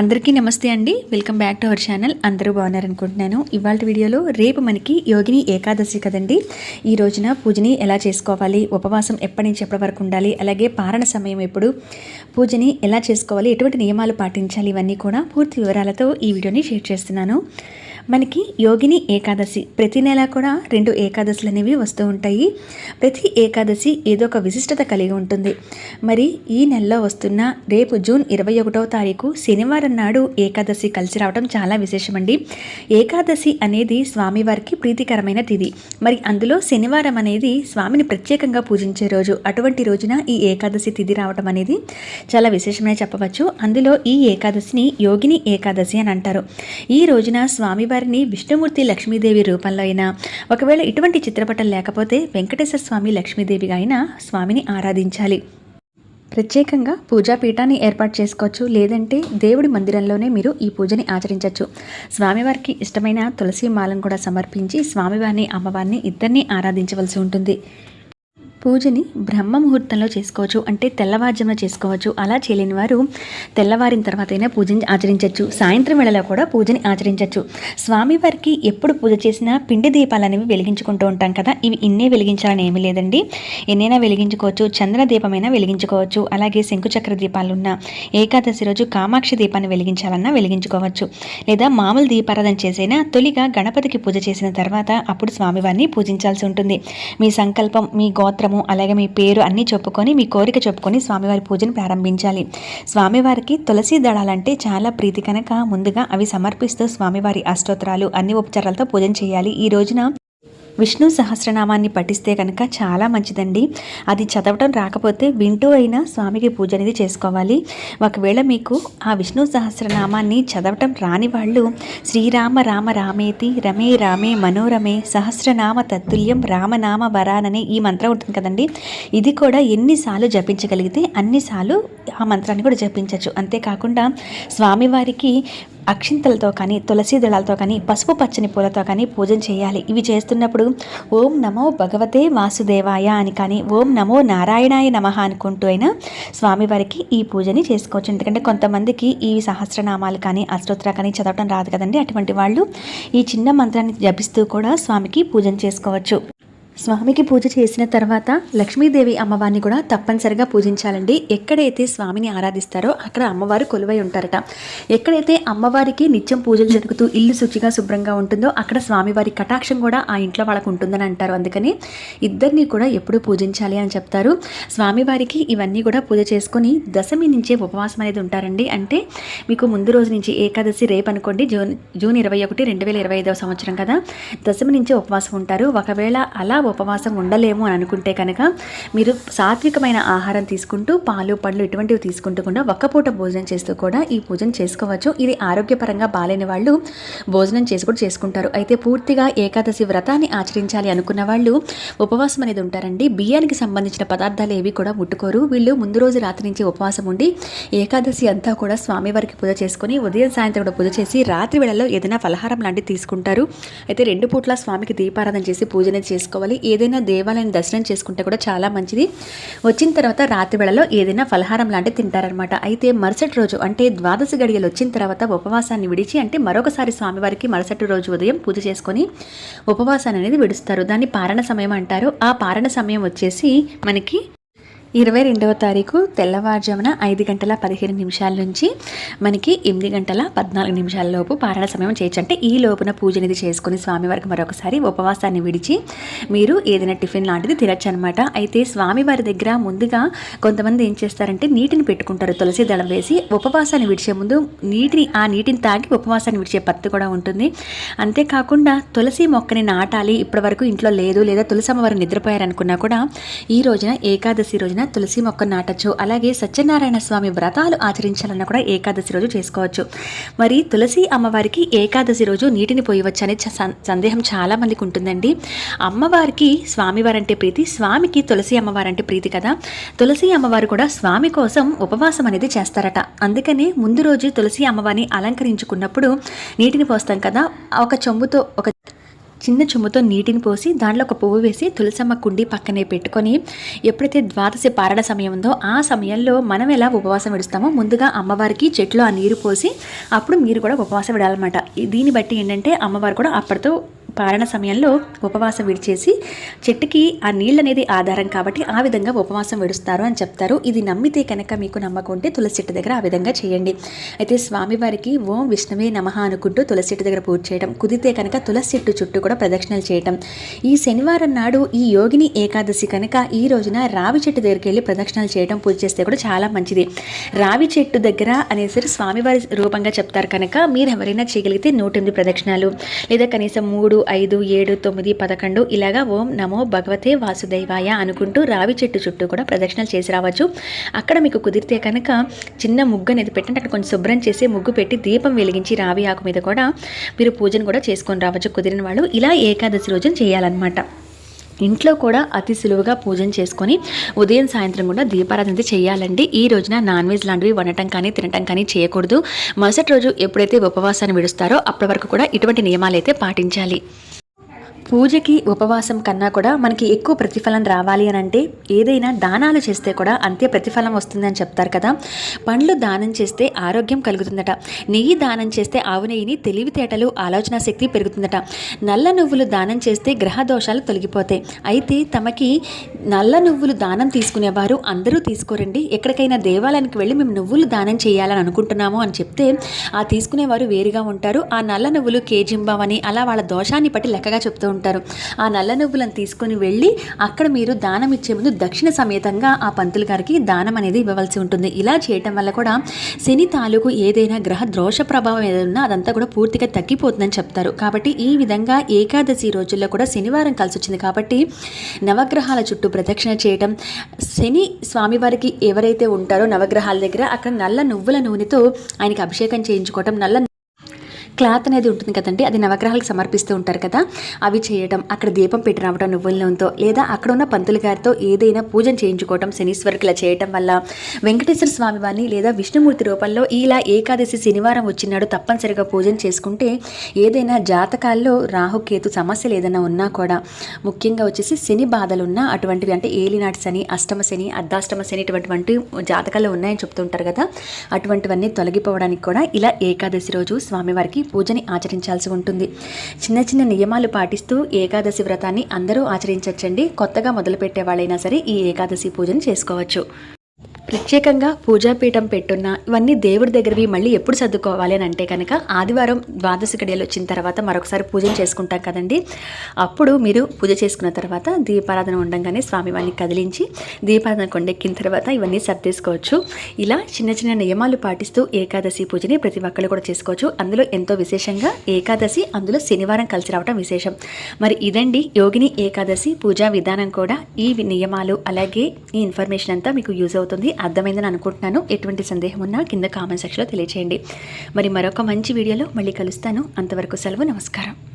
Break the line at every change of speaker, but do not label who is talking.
అందరికీ నమస్తే అండి. Welcome back to our channel అందరూ బాగున్నారనుకుంటున్నాను. ఇవాళ వీడియోలో రేపు మనకి యోగిని ఏకాదశి కదండి. ఈ రోజున పూజని ఎలా చేసుకోవాలి? ఉపవాసం ఎప్పటి నుంచి ఎప్పటి వరకు ఉండాలి? అలాగే పారణ సమయం ఎప్పుడు? పూజని ఎలా చేసుకోవాలి? ఎటువంటి నియమాలు పాటించాలి? ఇవన్నీ కూడా పూర్తి వివరాలతో ఈ వీడియోని షేర్ చేస్తున్నాను. మనకి యోగిని ఏకాదశి. ప్రతి నెల కూడా రెండు ఏకాదశులు అనేవి వస్తూ ఉంటాయి. ప్రతి ఏకాదశి ఏదో ఒక విశిష్టత కలిగి ఉంటుంది. మరి ఈ నెలలో వస్తున్న రేపు జూన్ ఇరవై ఒకటవ తారీఖు శనివారం నాడు ఏకాదశి కలిసి రావడం చాలా విశేషమండి. ఏకాదశి అనేది స్వామివారికి ప్రీతికరమైన తిథి మరి అందులో శనివారం అనేది స్వామిని ప్రత్యేకంగా పూజించే రోజు. అటువంటి రోజున ఈ ఏకాదశి తిథి రావడం అనేది చాలా విశేషమనే చెప్పవచ్చు. అందులో ఈ ఏకాదశిని యోగిని ఏకాదశి అని అంటారు. ఈ రోజున స్వామివారిని విష్ణుమూర్తి లక్ష్మీదేవి రూపంలో అయినా ఒకవేళ ఇటువంటి చిత్రపటం లేకపోతే వెంకటేశ్వర స్వామి లక్ష్మీదేవిగా అయినా స్వామిని ఆరాధించాలి. ప్రత్యేకంగా పూజాపీఠాన్ని ఏర్పాటు చేసుకోవచ్చు లేదంటే దేవుడి మందిరంలోనే మీరు ఈ పూజని ఆచరించవచ్చు. స్వామివారికి ఇష్టమైన తులసి మాలను కూడా సమర్పించి స్వామివారిని అమ్మవారిని ఇద్దరిని ఆరాధించవలసి ఉంటుంది. పూజని బ్రహ్మ ముహూర్తంలో చేసుకోవచ్చు అంటే తెల్లవారుజామున చేసుకోవచ్చు. అలా చేయలేని వారు తెల్లవారిన తర్వాత అయినా పూజని ఆచరించవచ్చు సాయంత్రం వేళలో కూడా పూజని ఆచరించవచ్చు స్వామివారికి ఎప్పుడు పూజ చేసినా పిండి దీపాలు అనేవి వెలిగించుకుంటూ ఉంటాం కదా. ఇవి ఇన్నే వెలిగించాలని ఏమీ లేదండి. ఎన్నైనా వెలిగించుకోవచ్చు చంద్ర దీపమైనా వెలిగించుకోవచ్చు అలాగే శంకుచక్ర దీపాలున్న ఏకాదశి రోజు కామాక్షి దీపాన్ని వెలిగించాలన్నా వెలిగించుకోవచ్చు. లేదా మామూలు దీపారాధన చేసైనా తొలిగా గణపతికి పూజ చేసిన తర్వాత అప్పుడు స్వామివారిని పూజించాల్సి ఉంటుంది. మీ సంకల్పం మీ గోత్రము అలాగే మీ పేరు అన్నీ చెప్పుకొని మీ కోరిక చెప్పుకొని స్వామివారి పూజను ప్రారంభించాలి. స్వామివారికి తులసి దళాలంటే చాలా ప్రీతి. కనుక ముందుగా అవి సమర్పిస్తూ స్వామివారి అష్టోత్తరాలు అన్ని ఉపచారాలతో పూజన చేయాలి. ఈ రోజున విష్ణు సహస్రనామాన్ని పఠిస్తే కనుక చాలా మంచిదండి. అది చదవటం రాకపోతే వింటూ అయినా స్వామికి పూజ అనేది చేసుకోవాలి. ఒకవేళ మీకు ఆ విష్ణు సహస్రనామాన్ని చదవటం రాని వాళ్ళు శ్రీరామ రామ రామేతి రమే రామే మనోరమే సహస్రనామ తత్తుల్యం రామనామ వరాననే ఈ మంత్రం ఉంటుంది కదండి. ఇది కూడా ఎన్నిసార్లు జపించగలిగితే అన్నిసార్లు ఆ మంత్రాన్ని కూడా జపించవచ్చు అంతేకాకుండా స్వామివారికి అక్షింతలతో కానీ తులసి దళాలతో కానీ పసుపు పచ్చని పూలతో కానీ పూజ చేయాలి. ఇవి చేస్తున్నప్పుడు ఓం నమో భగవతే వాసుదేవాయ అని కానీ ఓం నమో నారాయణాయ నమ అనుకుంటూ అయినా స్వామివారికి ఈ పూజని చేసుకోవచ్చు. ఎందుకంటే కొంతమందికి ఈ సహస్రనామాలు కానీ అష్టోత్తర కానీ చదవటం రాదు కదండి. అటువంటి వాళ్ళు ఈ చిన్న మంత్రాన్ని జపిస్తూ కూడా స్వామికి పూజన చేసుకోవచ్చు. స్వామికి పూజ చేసిన తర్వాత లక్ష్మీదేవి అమ్మవారిని కూడా తప్పనిసరిగా పూజించాలండి. ఎక్కడైతే స్వామిని ఆరాధిస్తారో అక్కడ అమ్మవారు కొలువై ఉంటారట. ఎక్కడైతే అమ్మవారికి నిత్యం పూజలు జరుగుతూ ఇల్లు శుచిగా శుభ్రంగా ఉంటుందో అక్కడ స్వామివారి కటాక్షం కూడా ఆ ఇంట్లో వాళ్ళకు ఉంటుందని అంటారు. అందుకని ఇద్దరిని కూడా ఎప్పుడు పూజించాలి అని చెప్తారు. స్వామివారికి ఇవన్నీ కూడా పూజ చేసుకొని దశమి నుంచే ఉపవాసం అనేది ఉంటారండి. అంటే మీకు ముందు రోజు నుంచి ఏకాదశి రేపు అనుకోండి జూన్ జూన్ ఇరవై ఒకటి రెండు వేల ఇరవై ఐదవ సంవత్సరం కదా. దశమి నుంచే ఉపవాసం ఉంటారు. ఒకవేళ అలా ఉపవాసం ఉండలేము అని అనుకుంటే కనుక మీరు సాత్వికమైన ఆహారం తీసుకుంటూ పాలు పండ్లు ఇటువంటివి తీసుకుంటూ ఒక్కపూట భోజనం చేస్తూ కూడా ఈ పూజను చేసుకోవచ్చు. ఇది ఆరోగ్యపరంగా బాలేని వాళ్ళు భోజనం చేసి కూడా చేసుకుంటారు. అయితే పూర్తిగా ఏకాదశి వ్రతాన్ని ఆచరించాలి అనుకున్న వాళ్ళు ఉపవాసం అనేది ఉంటారండి. బియ్యానికి సంబంధించిన పదార్థాలు ఏవి కూడా ముట్టుకోరు. వీళ్ళు ముందు రోజు రాత్రి నుంచి ఉపవాసం ఉండి ఏకాదశి అంతా కూడా స్వామివారికి పూజ చేసుకొని ఉదయం సాయంత్రం కూడా పూజ చేసి రాత్రి వేళల్లో ఏదైనా ఫలహారం లాంటివి తీసుకుంటారు. అయితే రెండు పూట్ల స్వామికి దీపారాధన చేసి పూజ అనేది చేసుకోవాలి ఏదైనా దేవాలయం దర్శనం చేసుకుంటే కూడా చాలా మంచిది. వచ్చిన తర్వాత రాత్రి వేళలో ఏదైనా ఫలహారం లాంటివి తింటారనమాట అయితే మరుసటి రోజు అంటే ద్వాదశి గడియలు వచ్చిన తర్వాత ఉపవాసాన్ని విడిచి అంటే మరొకసారి స్వామివారికి మరుసటి రోజు ఉదయం పూజ చేసుకొని ఉపవాసాన్ని అనేది విడుస్తారు. దాన్ని పారణ సమయం అంటారు. ఆ పారణ సమయం వచ్చేసి మనకి ఇరవై రెండవ తారీఖు తెల్లవారుజామున ఐదు గంటల పదిహేను నిమిషాల నుంచి మనకి ఎనిమిది గంటల పద్నాలుగు నిమిషాల లోపు పారాయణ సమయం చేయొచ్చు. అంటే ఈ లోపున పూజ అనేది చేసుకుని స్వామివారికి మరొకసారి ఉపవాసాన్ని విడిచి మీరు ఏదైనా టిఫిన్ లాంటిది తినచ్చు అనమాట అయితే స్వామివారి దగ్గర ముందుగా కొంతమంది ఏం చేస్తారంటే నీటిని పెట్టుకుంటారు. తులసి దళం వేసి ఉపవాసాన్ని విడిచే ముందు నీటిని ఆ నీటిని తాగి ఉపవాసాన్ని విడిచే పత్తి కూడా ఉంటుంది. అంతేకాకుండా తులసి మొక్కని నాటాలి. ఇప్పటివరకు ఇంట్లో లేదు. లేదా తులసి అమ్మవారు నిద్రపోయారనుకున్నా కూడా ఈ రోజున ఏకాదశి రోజున తులసి మొక్క నాటచ్చు. అలాగే సత్యనారాయణ స్వామి వ్రతాలు ఆచరించాలన్నా కూడా ఏకాదశి రోజు చేసుకోవచ్చు. మరి తులసి అమ్మవారికి ఏకాదశి రోజు నీటిని పోయవచ్చు అనే సందేహం చాలా మందికి ఉంటుందండి. అమ్మవారికి స్వామివారంటే ప్రీతి స్వామికి తులసి అమ్మవారంటే ప్రీతి కదా. తులసి అమ్మవారు కూడా స్వామి కోసం ఉపవాసం అనేది చేస్తారట. అందుకనే ముందు రోజు తులసి అమ్మవారిని అలంకరించుకున్నప్పుడు నీటిని పోస్తాం కదా. ఒక చెంబుతో ఒక చిన్న చెమ్ముతో నీటిని పోసి దాంట్లో ఒక పువ్వు వేసి తులసమ్మ కుండి పక్కనే పెట్టుకొని ఎప్పుడైతే ద్వాదశి పారడ సమయం ఉందో ఆ సమయంలో మనం ఎలా ఉపవాసం విడుస్తామో ముందుగా అమ్మవారికి చెట్లో ఆ నీరు పోసి అప్పుడు మీరు కూడా ఉపవాసం విడాలన్నమాట. దీన్ని బట్టి ఏంటంటే అమ్మవారు కూడా అప్పటితో పారణ సమయంలో ఉపవాసం విడిచేసి చెట్టుకి ఆ నీళ్ళు అనేది ఆధారం కాబట్టి ఆ విధంగా ఉపవాసం విడుస్తారు అని చెప్తారు. ఇది నమ్మితే కనుక మీకు నమ్మకం ఉంటే తులసి చెట్టు దగ్గర ఆ విధంగా చేయండి. అయితే స్వామివారికి ఓం విష్ణువే నమః అనుకుంటూ తులసి చెట్టు దగ్గర పూజ చేయడం కుదిరితే కనుక తులసి చెట్టు చుట్టూ కూడా ప్రదక్షిణలు చేయడం ఈ శనివారం నాడు ఈ యోగిని ఏకాదశి కనుక ఈ రోజున రావి చెట్టు దగ్గరికి వెళ్ళి ప్రదక్షిణలు చేయడం పూజ చేస్తే కూడా చాలా మంచిది. రావి చెట్టు దగ్గర అనేసరి స్వామివారి రూపంగా చెప్తారు కనుక మీరు ఎవరైనా చేయగలిగితే నూట ఎనిమిది ప్రదక్షిణాలు లేదా కనీసం మూడు ఐదు ఏడు తొమ్మిది పదకొండు ఇలాగా ఓం నమో భగవతే వాసుదేవాయ అనుకుంటూ రావి చెట్టు చుట్టూ కూడా ప్రదక్షిణలు చేసి రావచ్చు. అక్కడ మీకు కుదిరితే కనుక చిన్న ముగ్గు అనేది పెట్టండి. అక్కడ కొంచెం శుభ్రం చేసి ముగ్గు పెట్టి దీపం వెలిగించి రావి ఆకు మీద కూడా మీరు పూజను కూడా చేసుకొని రావచ్చు. కుదిరిన వాళ్ళు ఇలా ఏకాదశి రోజున చేయాలన్నమాట. ఇంట్లో కూడా అతి సులువుగా పూజన చేసుకొని ఉదయం సాయంత్రం కూడా దీపారాధన చేయాలండి. ఈ రోజున నాన్ వెజ్ లాంటివి వండటం కానీ తినటం కానీ చేయకూడదు. మరుసటి రోజు ఎప్పుడైతే ఉపవాసాన్ని విడుస్తారో అప్పటి వరకు కూడా ఇటువంటి నియమాలు అయితే పాటించాలి. పూజకి ఉపవాసం కన్నా కూడా మనకి ఎక్కువ ప్రతిఫలం రావాలి అని అంటే ఏదైనా దానాలు చేస్తే కూడా అంతే ప్రతిఫలం వస్తుందని చెప్తారు కదా. పండ్లు దానం చేస్తే ఆరోగ్యం కలుగుతుందట. నెయ్యి దానం చేస్తే ఆవు నెయ్యిని తెలివితేటలు ఆలోచన శక్తి పెరుగుతుందట. నల్ల నువ్వులు దానం చేస్తే గ్రహ దోషాలు తొలగిపోతాయి. అయితే తమకి నల్ల నువ్వులు దానం తీసుకునేవారు అందరూ తీసుకోరండి. ఎక్కడికైనా దేవాలయానికి వెళ్ళి మేము నువ్వులు దానం చేయాలని అనుకుంటున్నాము అని చెప్తే ఆ తీసుకునేవారు వేరుగా ఉంటారు. ఆ నల్ల నువ్వులు కేజింబావని అలా వాళ్ళ దోషాన్ని బట్టి లెక్కగా చెప్తూ ఉంటారు. ఆ నల్ల నువ్వులను తీసుకొని వెళ్ళి అక్కడ మీరు దానం ఇచ్చే ముందు దక్షిణ సమేతంగా ఆ పంతులు గారికి దానం అనేది ఇవ్వవలసి ఉంటుంది. ఇలా చేయటం వల్ల కూడా శని తాలూకు ఏదైనా గ్రహ దోష ప్రభావం ఏదైనా అదంతా కూడా పూర్తిగా తగ్గిపోతుందని చెప్తారు. కాబట్టి ఈ విధంగా ఏకాదశి రోజుల్లో కూడా శనివారం కలిసి వచ్చింది. కాబట్టి నవగ్రహాల చుట్టూ ప్రదక్షిణ చేయటం శని స్వామివారికి ఎవరైతే ఉంటారో నవగ్రహాల దగ్గర అక్కడ నల్ల నువ్వుల నూనెతో ఆయనకి అభిషేకం చేయించుకోవటం నల్ల క్లాత్ అనేది ఉంటుంది కదండి అది నవగ్రహాలకు సమర్పిస్తూ ఉంటారు కదా అవి చేయడం అక్కడ దీపం పెట్టి రావడం నువ్వుల నూనెతో లేదా అక్కడ ఉన్న పంతులు గారితో ఏదైనా పూజను చేయించుకోవడం శనీశ్వరికి ఇలా చేయటం వల్ల వెంకటేశ్వర స్వామి వారిని లేదా విష్ణుమూర్తి రూపంలో ఇలా ఏకాదశి శనివారం వచ్చినాడు తప్పనిసరిగా పూజను చేసుకుంటే ఏదైనా జాతకాల్లో రాహుకేతు సమస్యలు ఏదైనా ఉన్నా కూడా ముఖ్యంగా వచ్చేసి శని బాధలు ఉన్నా అటువంటివి అంటే ఏలినాటి శని అష్టమ శని అర్ధాష్టమ శని ఇటువంటి జాతకాలు ఉన్నాయని చెప్తుంటారు కదా అటువంటివన్నీ తొలగిపోవడానికి కూడా ఇలా ఏకాదశి రోజు స్వామివారికి పూజని ఆచరించాల్సి ఉంటుంది. చిన్న చిన్న నియమాలు పాటిస్తూ ఏకాదశి వ్రతాన్ని అందరూ ఆచరించవచ్చండి కొత్తగా మొదలుపెట్టే వాళ్ళైనా సరే ఈ ఏకాదశి పూజను చేసుకోవచ్చు. ప్రత్యేకంగా పూజాపీఠం పెట్టున్న ఇవన్నీ దేవుడి దగ్గరవి మళ్ళీ ఎప్పుడు సర్దుకోవాలి అని అంటే కనుక ఆదివారం ద్వాదశి గడియలు వచ్చిన తర్వాత మరొకసారి పూజ చేసుకుంటాం కదండి. అప్పుడు మీరు పూజ చేసుకున్న తర్వాత దీపారాధన ఉండగానే స్వామివారిని కదిలించి దీపారాధన కొండెక్కిన తర్వాత ఇవన్నీ సర్దేసుకోవచ్చు. ఇలా చిన్న చిన్న నియమాలు పాటిస్తూ ఏకాదశి పూజని ప్రతి ఒక్కళ్ళు కూడా చేసుకోవచ్చు. అందులో ఎంతో విశేషంగా ఏకాదశి అందులో శనివారం కలిసి రావడం విశేషం. మరి ఇదండి యోగిని ఏకాదశి పూజా విధానం కూడా. ఈ నియమాలు అలాగే ఈ ఇన్ఫర్మేషన్ అంతా మీకు యూజ్ అవుతుంది. అర్థమైందని అనుకుంటున్నాను. ఎటువంటి సందేహం ఉన్నా కింద కామెంట్ సెక్షన్లో తెలియచేయండి. మరి మరొక మంచి వీడియోలో మళ్ళీ కలుస్తాను. అంతవరకు సెలవు నమస్కారం.